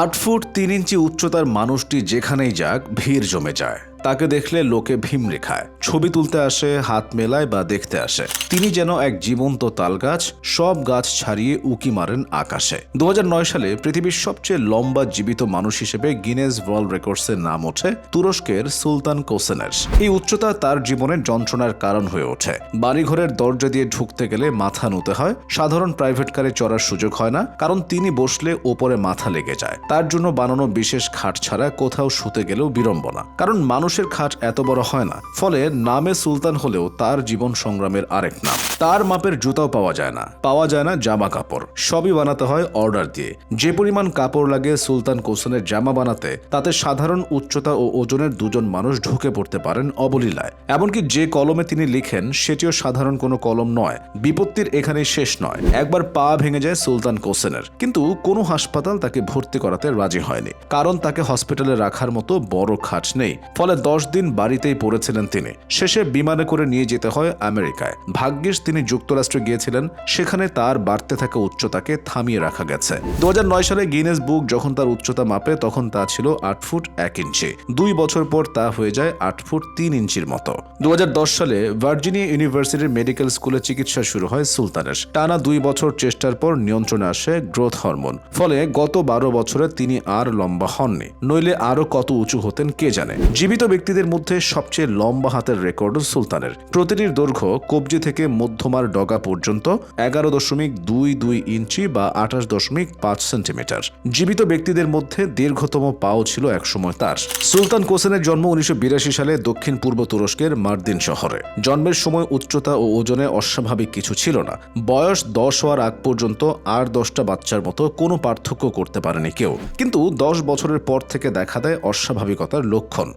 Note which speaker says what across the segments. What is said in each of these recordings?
Speaker 1: আট ফুট তিন ইঞ্চি উচ্চতার মানুষটি যেখানেই যাক ভিড় জমে যায়। তাকে দেখলে লোকে ভীমরে খায় ছবি তুলতে আসে, হাত মেলায় বা দেখতে আসে। তিনি যেন এক জীবন্ত তালগাছ, সব গাছ ছাড়িয়ে উকি মারেন আকাশে। দু সালে পৃথিবীর সবচেয়ে লম্বা জীবিত মানুষ হিসেবে গিনেস ওয়ার্ল্ড রেকর্ডসের নাম ওঠে তুরস্কের সুলতান কোসেনের এই উচ্চতা তার জীবনের যন্ত্রণার কারণ হয়ে ওঠে। বাড়িঘরের দরজা দিয়ে ঢুকতে গেলে মাথা নুতে হয়, সাধারণ প্রাইভেট কারে চড়ার সুযোগ হয় না, কারণ তিনি বসলে ওপরে মাথা লেগে যায়। তার জন্য বানানো বিশেষ খাট ছাড়া কোথাও শুতে গেলেও বিড়ম্বনা। কারণ মানুষের খাট এত বড় হয় না, ফলে নামে সুলতান হলেও তার জীবন সংগ্রামের আরেক নাম। তার মাপের জুতাও পাওয়া যায় না, পাওয়া যায় না জামা কাপড়। সবই বানাতে হয় অর্ডার দিয়ে। যে পরিমাণ কাপড় লাগে সুলতান কোসেনের জামা বানাতে, তাতে সাধারণ উচ্চতা ও ওজনের দুজন মানুষ ঢুকে পড়তে পারেন অবলীলায়। এমনকি যে কলমে তিনি লিখেন, সেটিও সাধারণ কোনো কলম নয়। বিপত্তির এখানেই শেষ নয়। একবার পা ভেঙে যায় সুলতান কোসেনের। কিন্তু কোনো হাসপাতাল তাকে ভর্তি করাতে রাজি হয়নি, কারণ তাকে হসপিটালে রাখার মতো বড় খাট নেই। ফলে দশ দিন বাড়িতেই পড়েছিলেন তিনি। শেষে বিমানে করে নিয়ে যেতে হয় আমেরিকায়। ভাগ্যিস তিনি যুক্তরাষ্ট্রে গিয়েছিলেন, সেখানে তার বাড়তে থাকা উচ্চতাকে থামিয়ে রাখা গেছে। দু সালে গিনেস বুক যখন তার উচ্চতা মাপে, তখন তা ছিল আট ফুট এক ইঞ্চি। দুই বছর পর তা হয়ে যায় আট ফুট তিন ইঞ্চির মতো। দু সালে ভার্জিনিয়া ইউনিভার্সিটির মেডিকেল স্কুলে চিকিৎসা শুরু হয় সুলতানের টানা দুই বছর চেষ্টার পর নিয়ন্ত্রণে আসে গ্রোথ হরমোন। ফলে গত বারো বছরে তিনি আর লম্বা হননি। নইলে আরও কত উঁচু হতেন কে জানে? জীবিত ব্যক্তিদের মধ্যে সবচেয়ে লম্বা হাতের রেকর্ড সুলতানের। প্রতিটির দৈর্ঘ্য কবজি থেকে মধ্যমার ডগা পর্যন্ত এগারো দশমিক দুই দুই ইঞ্চি বা আঠাশ দশমিক পাঁচ সেন্টিমিটার। জীবিত ব্যক্তিদের মধ্যে দীর্ঘতম পাও ছিল একসময় তার। সুলতান কোসেনের জন্ম উনিশশো সালে দক্ষিণ পূর্ব তুরস্কের মার্দিন শহরে। জন্মের সময় উচ্চতা ও ওজনে অস্বাভাবিক কিছু ছিল না। বয়স দশ হওয়ার আগ পর্যন্ত আর দশটা বাচ্চার মতো কোনো পার্থক্য করতে পারেনি কেউ। কিন্তু দশ বছরের পর থেকে দেখা দেয় অস্বাভাবিকতার লক্ষণ।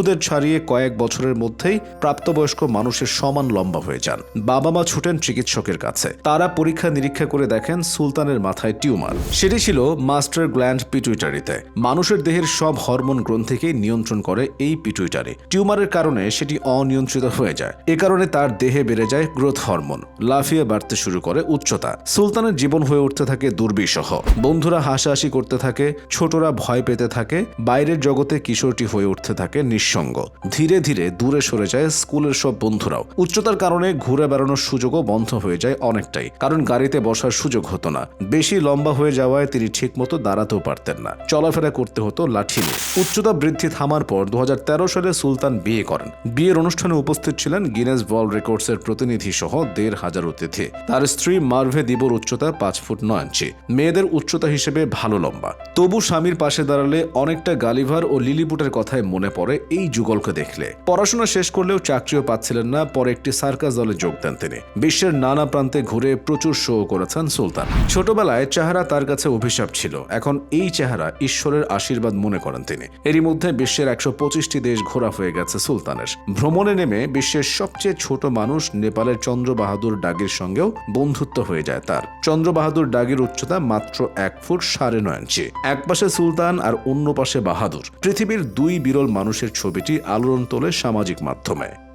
Speaker 1: বন্ধুদের ছাড়িয়ে কয়েক বছরের মধ্যেই প্রাপ্তবয়স্ক মানুষের সমান লম্বা হয়ে যান। বাবা মা ছুটেন চিকিৎসকের কাছে। তারা পরীক্ষা নিরীক্ষা করে দেখেন সুলতানের মাথায় টিউমার। সেটি ছিল মাস্টার গ্ল্যান্ড পিটুইটারিতে। মানুষের দেহের সব হরমোন গ্রন্থিকে নিয়ন্ত্রণ করে এই পিটুইটারি। টিউমারের কারণে সেটি অনিয়ন্ত্রিত হয়ে যায়। এ কারণে তার দেহে বেড়ে যায় গ্রোথ হরমোন। লাফিয়ে বাড়তে শুরু করে উচ্চতা। সুলতানের জীবন হয়ে উঠতে থাকে দুর্বিষহ। বন্ধুরা হাসাহাসি করতে থাকে, ছোটরা ভয় পেতে থাকে, বাইরের জগতে কিশোরটি হয়ে উঠতে থাকে নিঃসঙ্গ। ধীরে ধীরে দূরে সরে যায় স্কুলের সব বন্ধুরাও। উচ্চতার কারণে ঘুরে বেড়ানোর সুযোগও বন্ধ হয়ে যায় অনেকটাই, কারণ গাড়িতে বসার সুযোগ হতো না। বেশি লম্বা হয়ে যাওয়ায় তিনি ঠিকমতো দাঁড়াতেও পারতেন না। চলাফেরা করতে হতো লাঠি নিয়ে। উচ্চতা বৃদ্ধি থামার পর দু সালে সুলতান বিয়ে করেন। বিয়ের অনুষ্ঠানে উপস্থিত ছিলেন গিনেস ওয়ার্ল্ড রেকর্ডসের প্রতিনিধি সহ দেড় হাজার অতিথি। তার স্ত্রী মার্ভে দিবর উচ্চতা পাঁচ ফুট নয় ইঞ্চি। মেয়েদের উচ্চতা হিসেবে ভালো লম্বা। তবু স্বামীর পাশে দাঁড়ালে অনেকটা গালিভার ও লিলিপুটের কথায় মনে পড়ে এই যুগলকে দেখলে। পড়াশোনা শেষ করলেও চাকরিও পাচ্ছিলেন না, পরে একটি সার্কাস দলে যোগ দেন তিনি। বিশ্বের নানা প্রান্তে ঘুরে প্রচুর শো করেছেন সুলতান। ছোটবেলায় চেহারা তার কাছে অভিশাপ ছিল। এখন এই চেহারা ঈশ্বরের আশীর্বাদ মনে করেন তিনি। এরই মধ্যে বিশ্বের একশো পঁচিশটি দেশ ঘোরা হয়ে গেছে সুলতানের। ভ্রমণে নেমে বিশ্বের সবচেয়ে ছোট মানুষ নেপালের চন্দ্র বাহাদুর ডাগির সঙ্গেও বন্ধুত্ব হয়ে যায় তার। চন্দ্র বাহাদুর ডাগির উচ্চতা মাত্র এক ফুট সাড়ে নয় ইঞ্চি। এক পাশে সুলতান আর অন্য পাশে বাহাদুর। পৃথিবীর দুই বিরল মানুষের ছবিটি আলোড়ন তোলে সামাজিক মাধ্যমে।